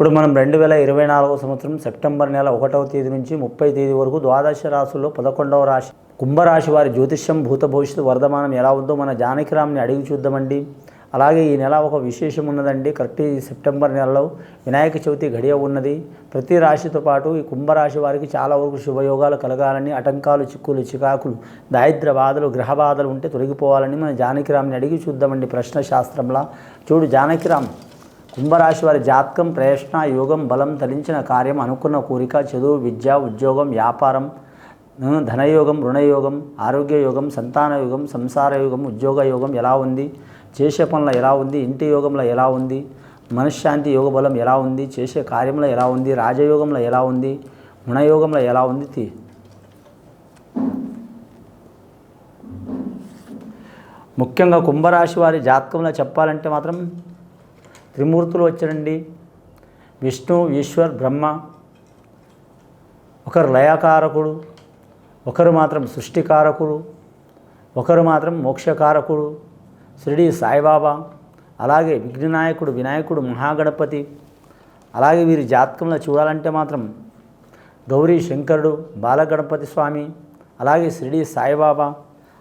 ఇప్పుడు మనం రెండు వేల ఇరవై నాలుగవ సంవత్సరం సెప్టెంబర్ నెల ఒకటవ తేదీ నుంచి ముప్పై తేదీ వరకు ద్వాదశ రాశుల్లో పదకొండవ రాశి కుంభరాశి వారి జ్యోతిష్యం భూత భవిష్యత్తు వర్ధమానం ఎలా ఉందో మన జానకిరామ్ని అడిగి చూద్దామండి. అలాగే ఈ నెల ఒక విశేషం ఉన్నదండి. కరెక్ట్ ఈ సెప్టెంబర్ నెలలో వినాయక చవితి గడియ ఉన్నది. ప్రతి రాశితో పాటు ఈ కుంభరాశి వారికి చాలా వరకు శుభయోగాలు కలగాలని ఆటంకాలు చిక్కులు చికాకులు దారిద్ర బాధలు గ్రహ బాధలు ఉంటే తొలగిపోవాలని మన జానకిరామ్ని అడిగి చూద్దామండి ప్రశ్న శాస్త్రంలా. చూడు జానకిరామ్ కుంభరాశి వారి జాతకం ప్రయత్న యోగం బలం తలించిన కార్యం అనుకున్న కోరిక చదువు విద్య ఉద్యోగం వ్యాపారం ధనయోగం రుణయోగం ఆరోగ్య యోగం సంతాన యోగం సంసార యోగం ఉద్యోగ యోగం ఎలా ఉంది? చేసే పనుల ఎలా ఉంది? ఇంటి యోగంలో ఎలా ఉంది? మనశ్శాంతి యోగ బలం ఎలా ఉంది? చేసే కార్యంలో ఎలా ఉంది? రాజయోగంలో ఎలా ఉంది? గుణయోగంలో ఎలా ఉంది? తీ. ముఖ్యంగా కుంభరాశి వారి జాతకంలో చెప్పాలంటే మాత్రం త్రిమూర్తులు వచ్చారండి విష్ణు ఈశ్వర్ బ్రహ్మ. ఒకరు లయకారకుడు ఒకరు మాత్రం సృష్టికారకుడు ఒకరు మాత్రం మోక్షకారకుడు. షిరిడి సాయిబాబా అలాగే విఘ్ననాయకుడు వినాయకుడు మహాగణపతి. అలాగే వీరి జాతకంలో చూడాలంటే మాత్రం గౌరీ శంకరుడు బాలగణపతి స్వామి అలాగే షిరిడి సాయిబాబా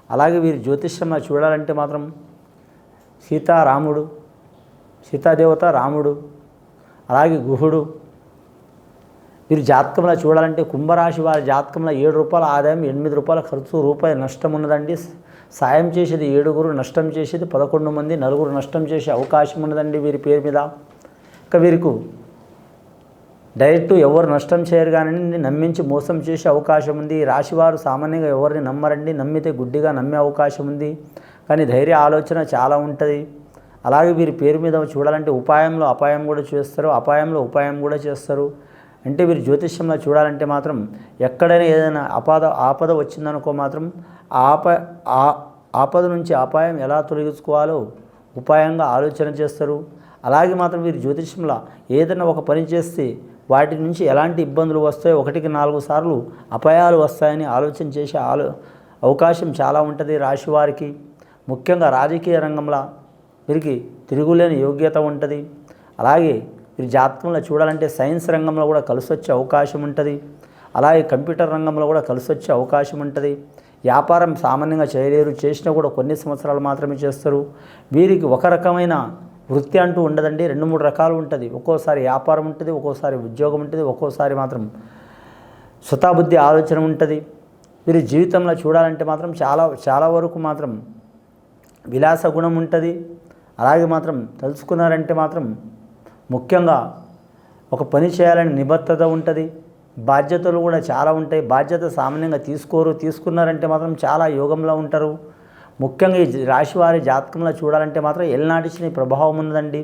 అలాగే వీరి జ్యోతిష్యంలో చూడాలంటే మాత్రం సీతారాముడు సీతాదేవత రాముడు అలాగే గుహుడు. మీరు జాతకంలో చూడాలంటే కుంభరాశి వారి జాతకంలో ఏడు రూపాయల ఆదాయం ఎనిమిది రూపాయల ఖర్చు రూపాయి నష్టం ఉన్నదండి. సాయం చేసేది ఏడుగురు నష్టం చేసేది పదకొండు మంది నలుగురు నష్టం చేసే అవకాశం ఉన్నదండి వీరి పేరు మీద. ఇక వీరికి డైరెక్ట్ ఎవరు నష్టం చేయరు కానీ నమ్మించి మోసం చేసే అవకాశం ఉంది. ఈ రాశివారు సామాన్యంగా ఎవరిని నమ్మరండి నమ్మితే గుడ్డిగా నమ్మే అవకాశం ఉంది. కానీ ధైర్య ఆలోచన చాలా ఉంటుంది. అలాగే వీరి పేరు మీద చూడాలంటే ఉపాయంలో అపాయం కూడా చేస్తారు అపాయంలో ఉపాయం కూడా చేస్తారు. అంటే వీరు జ్యోతిష్యంలో చూడాలంటే మాత్రం ఎక్కడైనా ఏదైనా అపాద ఆపద వచ్చిందనుకో మాత్రం ఆ ఆప ఆపద నుంచి అపాయం ఎలా తొలగించుకోవాలో ఉపాయంగా ఆలోచన చేస్తారు. అలాగే మాత్రం వీరు జ్యోతిష్యంలో ఏదైనా ఒక పని చేస్తే వాటి నుంచి ఎలాంటి ఇబ్బందులు వస్తాయో ఒకటికి నాలుగు సార్లు అపాయాలు వస్తాయని ఆలోచన చేసే ఆలో అవకాశం చాలా ఉంటుంది రాశి వారికి. ముఖ్యంగా రాజకీయ రంగంలో వీరికి తిరుగులేని యోగ్యత ఉంటుంది. అలాగే వీరి జాతకంలో చూడాలంటే సైన్స్ రంగంలో కూడా కలిసి వచ్చే అవకాశం ఉంటుంది. అలాగే కంప్యూటర్ రంగంలో కూడా కలిసి వచ్చే అవకాశం ఉంటుంది. వ్యాపారం సామాన్యంగా చేయలేరు చేసినా కూడా కొన్ని సంవత్సరాలు మాత్రమే చేస్తారు. వీరికి ఒక రకమైన వృత్తి అంటూ ఉండదండి. రెండు మూడు రకాలు ఉంటుంది. ఒక్కోసారి వ్యాపారం ఉంటుంది ఒక్కోసారి ఉద్యోగం ఉంటుంది ఒక్కోసారి మాత్రం స్వతాబుద్ధి ఆలోచన ఉంటుంది. వీరి జీవితంలో చూడాలంటే మాత్రం చాలా చాలా వరకు మాత్రం విలాస గుణం ఉంటుంది. అలాగే మాత్రం తెలుసుకున్నారంటే మాత్రం ముఖ్యంగా ఒక పని చేయాలని నిబద్ధత ఉంటుంది బాధ్యతలు కూడా చాలా ఉంటాయి. బాధ్యత సామాన్యంగా తీసుకోరు తీసుకున్నారంటే మాత్రం చాలా యోగంలో ఉంటారు. ముఖ్యంగా ఈ రాశి వారి జాతకంలో చూడాలంటే మాత్రం ఎల్నాటి శని ప్రభావం ఉన్నదండి.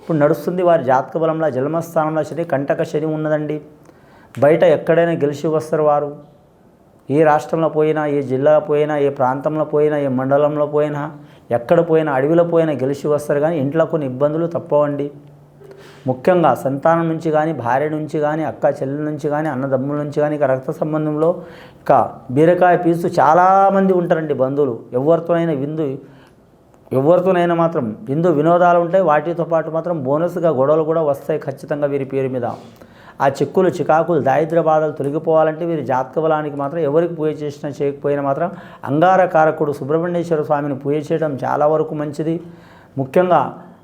ఇప్పుడు నడుస్తుంది వారి జాతక బలంలో జన్మస్థానంలో శని కంటక శని ఉన్నదండి. బయట ఎక్కడైనా గెలిచి వస్తారు వారు. ఏ రాష్ట్రంలో పోయినా ఏ జిల్లాలో పోయినా ఏ ప్రాంతంలో పోయినా ఏ మండలంలో పోయినా ఎక్కడ పోయినా అడవిలో పోయినా గెలిచి వస్తారు కానీ ఇంట్లో కొన్ని ఇబ్బందులు తప్పవండి. ముఖ్యంగా సంతానం నుంచి కానీ భార్య నుంచి కానీ అక్క చెల్లెల నుంచి కానీ అన్నదమ్ముల నుంచి కానీ ఇక రక్త సంబంధంలో ఇక బీరకాయ పీసు చాలామంది ఉంటారండి బంధువులు. ఎవరితోనైనా విందు ఎవరితోనైనా మాత్రం విందు వినోదాలు ఉంటాయి. వాటితో పాటు మాత్రం బోనస్గా గొడవలు కూడా వస్తాయి ఖచ్చితంగా వీరి పేరు మీద. ఆ చిక్కులు చికాకులు దారిద్ర బాధలు తొలగిపోవాలంటే వీరి జాతక బలానికి మాత్రం ఎవరికి పూజ చేసినా చేయకపోయినా మాత్రం అంగారకారకుడు సుబ్రహ్మణ్యేశ్వర స్వామిని పూజ చేయడం చాలా వరకు మంచిది. ముఖ్యంగా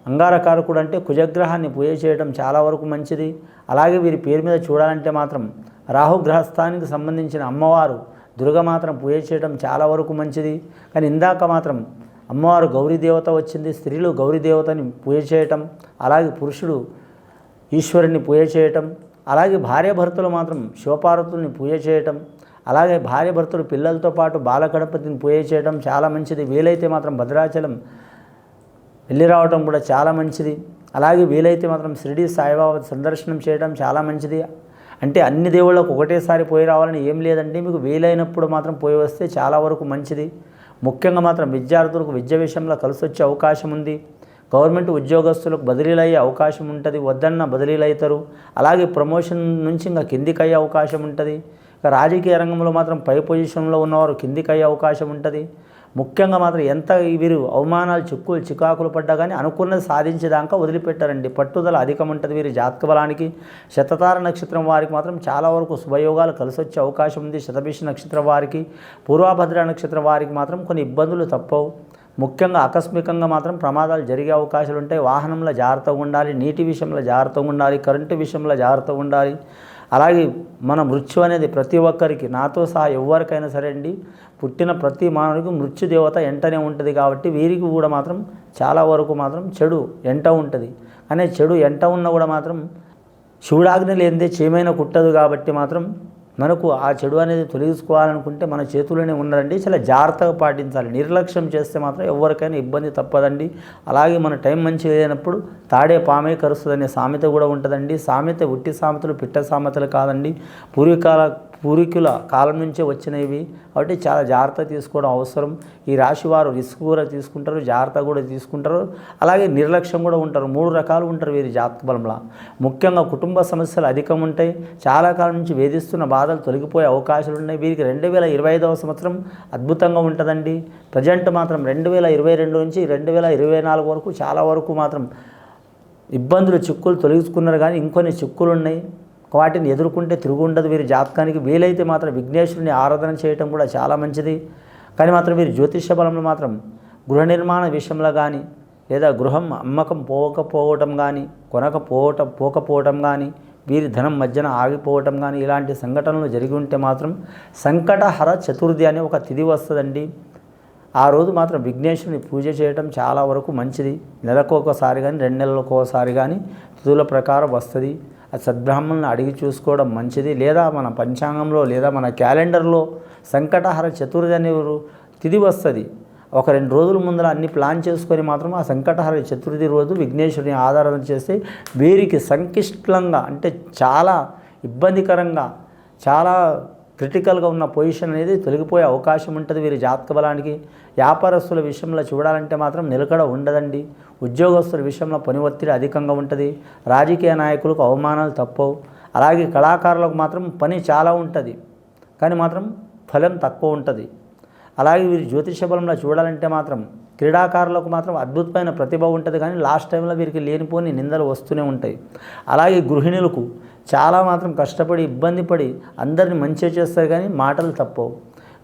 అంగారకారకుడు అంటే కుజగ్రహాన్ని పూజ చేయడం చాలా వరకు మంచిది. అలాగే వీరి పేరు మీద చూడాలంటే మాత్రం రాహుగ్రహస్థానికి సంబంధించిన అమ్మవారు దుర్గ మాత్రం పూజ చేయడం చాలా వరకు మంచిది. కానీ ఇందాక మాత్రం అమ్మవారు గౌరీ దేవత వచ్చింది స్త్రీలు గౌరీ దేవతని పూజ చేయటం అలాగే పురుషుడు ఈశ్వరుని పూజ చేయటం అలాగే భార్యాభర్తలు మాత్రం శివపార్వతుల్ని పూజ చేయటం అలాగే భార్యాభర్తలు పిల్లలతో పాటు బాలగణపతిని పూజ చేయడం చాలా మంచిది. వీలైతే మాత్రం భద్రాచలం వెళ్ళి రావడం కూడా చాలా మంచిది. అలాగే వీలైతే మాత్రం షిరిడి సాయిబాబా సందర్శనం చేయడం చాలా మంచిది. అంటే అన్ని దేవుళ్ళకు ఒకటేసారి పోయి రావాలని ఏం లేదండి. మీకు వీలైనప్పుడు మాత్రం పోయి వస్తే చాలా వరకు మంచిది. ముఖ్యంగా మాత్రం విద్యార్థులకు విద్య విషయంలో కలిసి వచ్చే అవకాశం ఉంది. గవర్నమెంట్ ఉద్యోగస్తులకు బదిలీలు అయ్యే అవకాశం ఉంటుంది వద్దన్న బదిలీలు అవుతారు అలాగే ప్రమోషన్ నుంచి ఇంకా కిందికి అయ్యే అవకాశం ఉంటుంది. రాజకీయ రంగంలో మాత్రం పై పొజిషన్లో ఉన్నవారు కిందికి అయ్యే అవకాశం ఉంటుంది. ముఖ్యంగా మాత్రం ఎంత వీరు అవమానాలు చిక్కులు చికాకులు పడ్డా కానీ అనుకున్నది సాధించేదాకా వదిలిపెట్టారండి. పట్టుదల అధికం ఉంటుంది వీరి జాతక బలానికి. శతతార నక్షత్రం వారికి మాత్రం చాలా వరకు శుభయోగాలు కలిసి వచ్చే అవకాశం ఉంది. శతభిష నక్షత్రం వారికి పూర్వాభద్ర నక్షత్రం వారికి మాత్రం కొన్ని ఇబ్బందులు తప్పవు. ముఖ్యంగా ఆకస్మికంగా మాత్రం ప్రమాదాలు జరిగే అవకాశాలు ఉంటాయి. వాహనంలో జాగ్రత్తగా ఉండాలి నీటి విషయంలో జాగ్రత్తగా ఉండాలి కరెంటు విషయంలో జాగ్రత్తగా ఉండాలి. అలాగే మన మృత్యు అనేది ప్రతి ఒక్కరికి నాతో సహా ఎవరికైనా సరే అండి పుట్టిన ప్రతి మానవుడికి మృత్యు దేవత ఎంటనే ఉంటుంది కాబట్టి వీరికి కూడా మాత్రం చాలా వరకు మాత్రం చెడు ఎంట ఉంటుంది. అనే చెడు ఎంట ఉన్న కూడా మాత్రం శివుడాగ్ని లేనిదే చేమైన కుట్టదు కాబట్టి మాత్రం మనకు ఆ చెడు అనేది తొలగించుకోవాలనుకుంటే మన చేతుల్లోనే ఉన్నదండి చాలా జాగ్రత్తగా పాటించాలి. నిర్లక్ష్యం చేస్తే మాత్రం ఎవరికైనా ఇబ్బంది తప్పదండి. అలాగే మన టైం మంచిగా లేనప్పుడు తాడే పామే కరుస్తుందనే సామెత కూడా ఉంటుందండి. సామెత ఉట్టి సామెతలు పిట్ట సామెతలు కాదండి. పూర్వీకాల పూర్వీకుల కాలం నుంచే వచ్చినవి. కాబట్టి చాలా జాగ్రత్త తీసుకోవడం అవసరం. ఈ రాశి వారు రిస్క్ కూడా తీసుకుంటారు జాగ్రత్త కూడా తీసుకుంటారు. అలాగే నిర్లక్ష్యం కూడా ఉంటారు. మూడు రకాలు ఉంటారు వీరి జాతక బలంలో. ముఖ్యంగా కుటుంబ సమస్యలు అధికం ఉంటాయి. చాలా కాలం నుంచి వేధిస్తున్న బాధలు తొలగిపోయే అవకాశాలు ఉన్నాయి. వీరికి రెండు వేల ఇరవై ఐదవ సంవత్సరం అద్భుతంగా ఉంటుందండి. ప్రజెంట్ మాత్రం రెండు వేల ఇరవై రెండు నుంచి రెండు వేల ఇరవై నాలుగు వరకు చాలా వరకు మాత్రం ఇబ్బందులు చిక్కులు తొలగించుకున్నారు కానీ ఇంకొన్ని చిక్కులు ఉన్నాయి. వాటిని ఎదుర్కొంటే తిరుగుండదు వీరి జాతకానికి. వీలైతే మాత్రం విఘ్నేశ్వరుని ఆరాధన చేయటం కూడా చాలా మంచిది. కానీ మాత్రం వీరి జ్యోతిష బలంలో మాత్రం గృహ నిర్మాణ విషయంలో కానీ లేదా గృహం అమ్మకం పోకపోవటం కానీ కొనకపోవటం పోకపోవటం కానీ వీరి ధనం మధ్యన ఆగిపోవటం కానీ ఇలాంటి సంఘటనలు జరిగి ఉంటే మాత్రం సంకటహర చతుర్థి అనే ఒక తిథి వస్తుందండి. ఆ రోజు మాత్రం విఘ్నేశ్వరుని పూజ చేయటం చాలా వరకు మంచిది. నెలకు ఒకసారి కానీ రెండు నెలలకు ఒకసారి కానీ తిథుల ప్రకారం వస్తుంది. సద్బ్రాహ్మణులను అడిగి చూసుకోవడం మంచిది. లేదా మన పంచాంగంలో లేదా మన క్యాలెండర్లో సంకటహర చతుర్థి అనే తిది వస్తుంది. ఒక రెండు రోజుల ముందర అన్ని ప్లాన్ చేసుకొని మాత్రం ఆ సంకటహర చతుర్థి రోజు విఘ్నేశ్వరుని ఆధారణ చేస్తే వీరికి సంక్లిష్టంగా అంటే చాలా ఇబ్బందికరంగా చాలా క్రిటికల్గా ఉన్న పొజిషన్ అనేది తొలగిపోయే అవకాశం ఉంటుంది వీరి జాతక బలానికి. వ్యాపారస్తుల విషయంలో చూడాలంటే మాత్రం నిలకడ ఉండదండి. ఉద్యోగస్తుల విషయంలో పని ఒత్తిడి అధికంగా ఉంటుంది. రాజకీయ నాయకులకు అవమానాలు తప్పవు. అలాగే కళాకారులకు మాత్రం పని చాలా ఉంటుంది. కానీ మాత్రం ఫలం తక్కువ ఉంటుంది. అలాగే వీరి జ్యోతిష బలంలో చూడాలంటే మాత్రం క్రీడాకారులకు మాత్రం అద్భుతమైన ప్రతిభ ఉంటుంది కానీ లాస్ట్ టైంలో వీరికి లేనిపోని నిందలు వస్తూనే ఉంటాయి. అలాగే గృహిణులకు చాలా మాత్రం కష్టపడి ఇబ్బంది పడి అందరిని మంచిగా చేస్తారు కానీ మాటలు తప్పవు.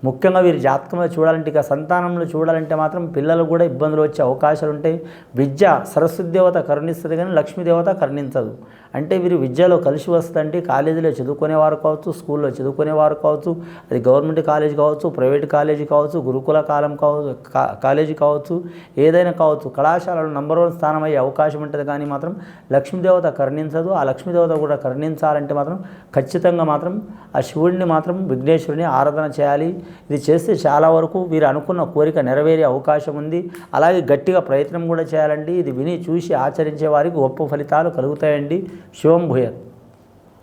ముఖ్యంగా వీరి జాతకంలో చూడాలంటే ఇక సంతానంలో చూడాలంటే మాత్రం పిల్లలు కూడా ఇబ్బందులు వచ్చే అవకాశాలు ఉంటాయి. విద్య సరస్వతి దేవత కరుణిస్తుంది కానీ లక్ష్మీదేవత కరుణించదు. అంటే వీరు విద్యలో కలిసి వస్తుందంటే కాలేజీలో చదువుకునేవారు కావచ్చు స్కూల్లో చదువుకునేవారు కావచ్చు అది గవర్నమెంట్ కాలేజ్ కావచ్చు ప్రైవేట్ కాలేజీ కావచ్చు గురుకుల కాలం కావచ్చు కా- కాలేజీ కావచ్చు ఏదైనా కావచ్చు కళాశాలలో నంబర్ వన్ స్థానం అయ్యే అవకాశం ఉంటుంది కానీ మాత్రం లక్ష్మీదేవత కరుణించదు. ఆ లక్ష్మీదేవత కూడా కరుణించాలంటే మాత్రం ఖచ్చితంగా మాత్రం ఆ శివుడిని మాత్రం విఘ్నేశ్వరుని ఆరాధన చేయాలి. ఇది చేస్తే చాలా వరకు వీరు అనుకున్న కోరిక నెరవేరే అవకాశం ఉంది. అలాగే గట్టిగా ప్రయత్నం కూడా చేయాలండి. ఇది విని చూసి ఆచరించే వారికి గొప్ప ఫలితాలు కలుగుతాయండి. శివం భూయత్.